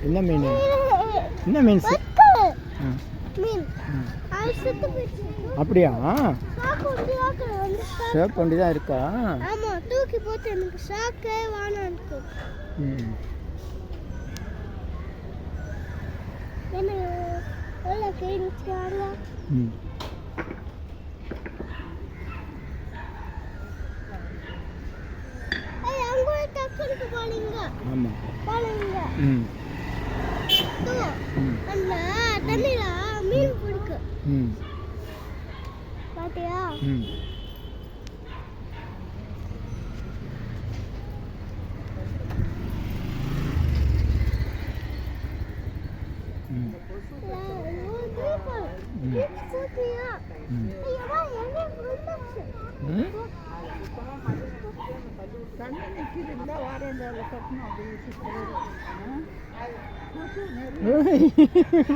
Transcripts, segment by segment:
என்ன மீன்? என்ன மீன் அப்படியா? சேப் ஒண்டி தான் இருக்கா? ஆமா தூக்கி போட்டு எனக்கு வேணாம் இருக்கு. ம். ம். ஆமாம் ம். பாத்தியா ம் ம் ம். போட்டியா ம் ஐயா என்ன விழுந்துச்சு ம்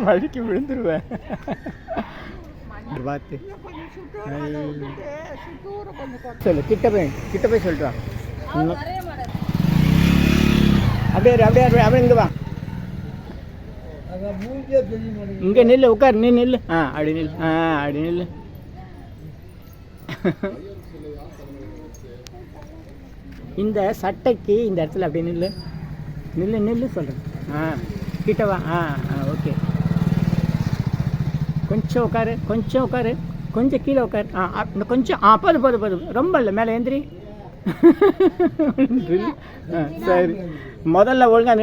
வழுக்கி விழுந்துருவேன் பார்த்து. சொல்லு கிட்ட போய் கிட்ட போய் சொல்லிட்டு. அப்படியே அப்படியே அப்படியே இங்கே வா. இங்கே நில்லு உட்கார் நீ நில்லு. ஆ அப்படி நில்லு ஆ அப்படி நில்லு. இந்த சட்டைக்கு இந்த இடத்துல அப்படியே நில்லு. நில்லு நில்லு சொல்கிறேன் ஆ கிட்ட வா. ஆ ஆ ஓகே. கொஞ்சம் உட்காரு கொஞ்சம் உட்காரு கொஞ்சம் கீழே உட்காரு. ஆ கொஞ்சம் ஆ போதும் போதும் போதும் ரொம்ப இல்லை மேலே எந்திரி சரி. முதல்ல ஒழுங்காக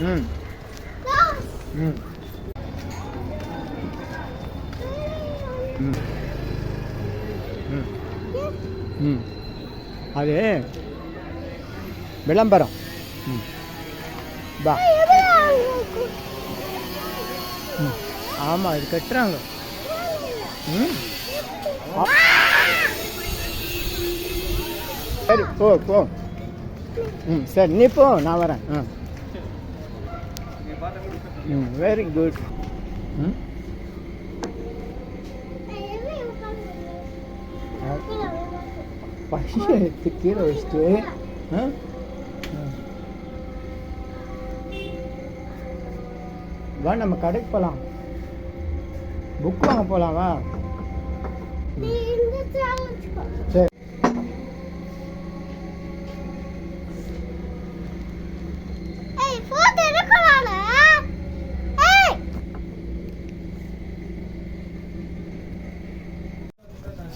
ம். ம். ம். ம். அது விளம்பரம். வா. ம். ஆமாம் இது கட்டுறாங்க. ம். சரி போ போ. ம் சரி நீ போ நான் வரேன். ஆ. ம் வெரி குட் ம். பையன் எடுத்து கீழே வச்சுட்டு? ஆ. வா நம்ம கடைக்கு போகலாம் புக் வாங்க போகலாம் வா. சரி.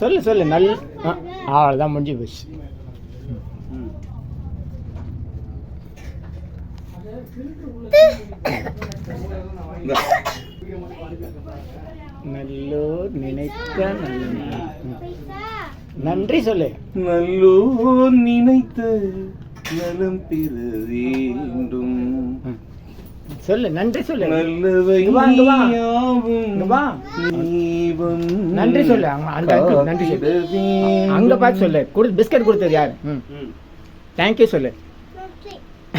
சொல்லு சொல்லு நல் ஆ அவ்வளோதான் முடிஞ்சு போச்சு. நல்லோர் பைசா நன்றி சொல்லு. நல்லோர் நினைத்த நலம் பெற வேண்டும். சொல்லு நன்றி சொல்லு. நன்றி சொல்லு அந்த நன்றி சொல்லு. அங்க பார்த்து சொல்லு. கொடு பிஸ்கட் கொடுத்தது யார்? தேங்க்யூ சொல்லு.